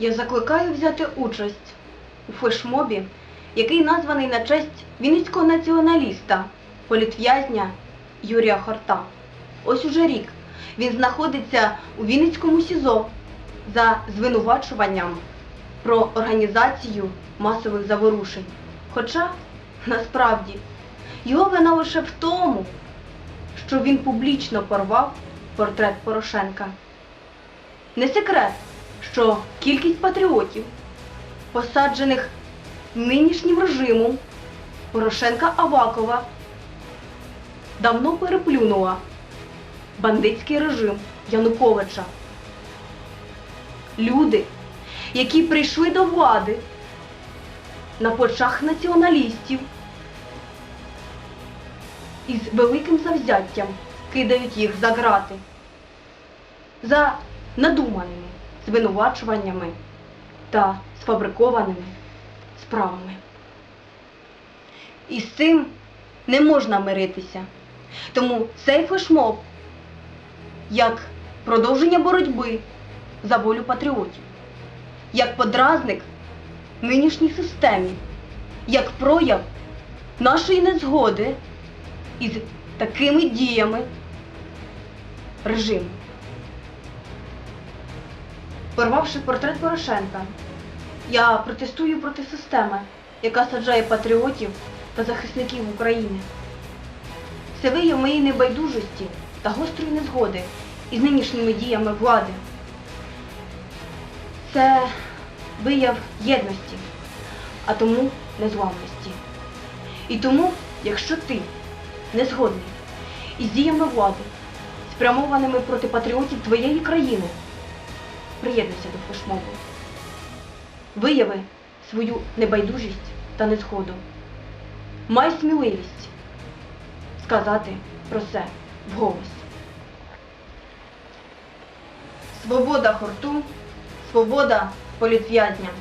Я закликаю взяти участь у флешмобі, який названий на честь вінницького націоналіста, політв'язня Юрія Хорта. Ось уже рік він знаходиться у Вінницькому СІЗО за звинувачуванням про організацію масових заворушень. Хоча, насправді, його вина лише в тому, що він публічно порвав портрет Порошенка. Не секрет, що кількість патріотів, посаджених нинішнім режимом Порошенка Авакова, давно переплюнула бандитський режим Януковича. Люди, які прийшли до влади на плечах націоналістів із великим завзяттям кидають їх за грати за надуманими звинувачуваннями та сфабрикованими справами. І з цим не можна миритися. Тому цей флешмоб як продовження боротьби за волю патріотів, як подразник нинішній системі, як прояв нашої незгоди із такими діями режиму. Порвавши портрет Порошенка, я протестую проти системи, яка саджає патріотів та захисників України. Це вияв моєї небайдужості та гострої незгоди із нинішніми діями влади. Це вияв єдності, а тому незламності. І тому, якщо ти не згодний із діями влади, спрямованими проти патріотів твоєї країни, приєднуйся до флешмобу. Вияви свою небайдужість та незгоду. Май сміливість сказати про це вголос. Свобода хорту, свобода політв'язням.